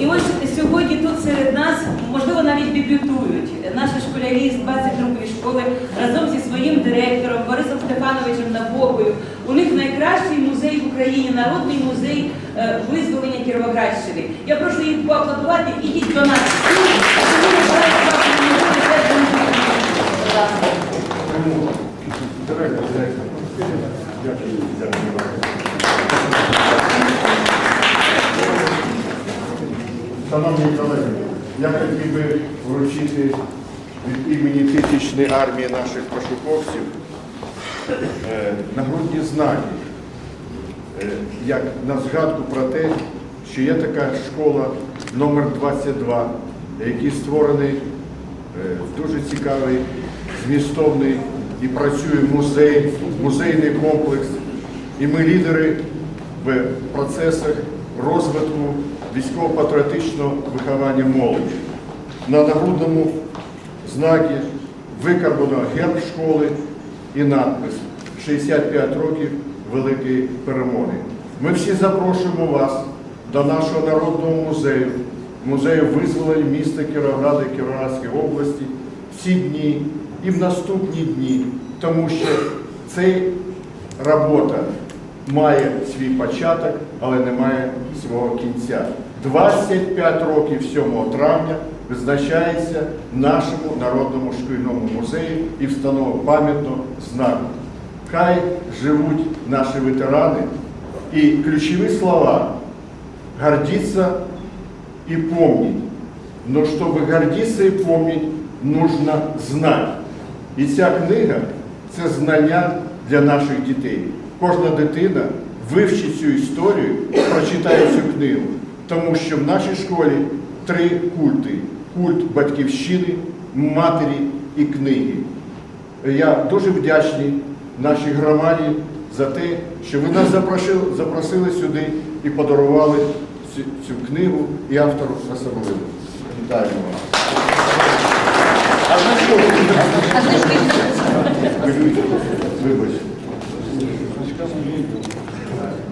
І ось сьогодні тут серед нас, можливо, навіть дебютують наші школярі з 22-ї школи разом зі своїм директором Борисом Стефановичем Набокою. У них найкращий музей в Україні, народний музей е, визволення Кіровоградщини. Я прошу їх поаплодувати, ідіть до нас. Шановні колеги, я хотів би вручити від імені тисячної армії наших пошуковців е, нагрудні знаки, е, як на згадку про те, що є така школа номер 22, який створений е, дуже цікавий, змістовний і працює музей, музейний комплекс. І ми лідери в процесах розвитку військово-патріотичного виховання молоді. На нагрудному знакі викарбано герб школи і надпис 65 років Великої перемоги. Ми всі запрошуємо вас до нашого народного музею, музею визволення міста Кіровограда і області в ці дні і в наступні дні, тому що цей робота має свій початок, але не має свого кінця. 25 років 7 травня визначається нашому народному шкільному музеї і встановив пам'ятного знаку. Хай живуть наші ветерани і ключові слова гордиться и помнить. Но чтобы гордиться и помнить, нужно знати. І ця книга це знання для наших дітей. Кожна дитина вивчить цю історію, прочитає цю книгу, тому що в нашій школі три культи: культ батьківщини, матері і книги. Я дуже вдячний нашій громаді за те, що ви нас запросили, запросили сюди і подарували цю, цю книгу і автору особливо. Вітаємо вас. А за що? А Praticamos muito.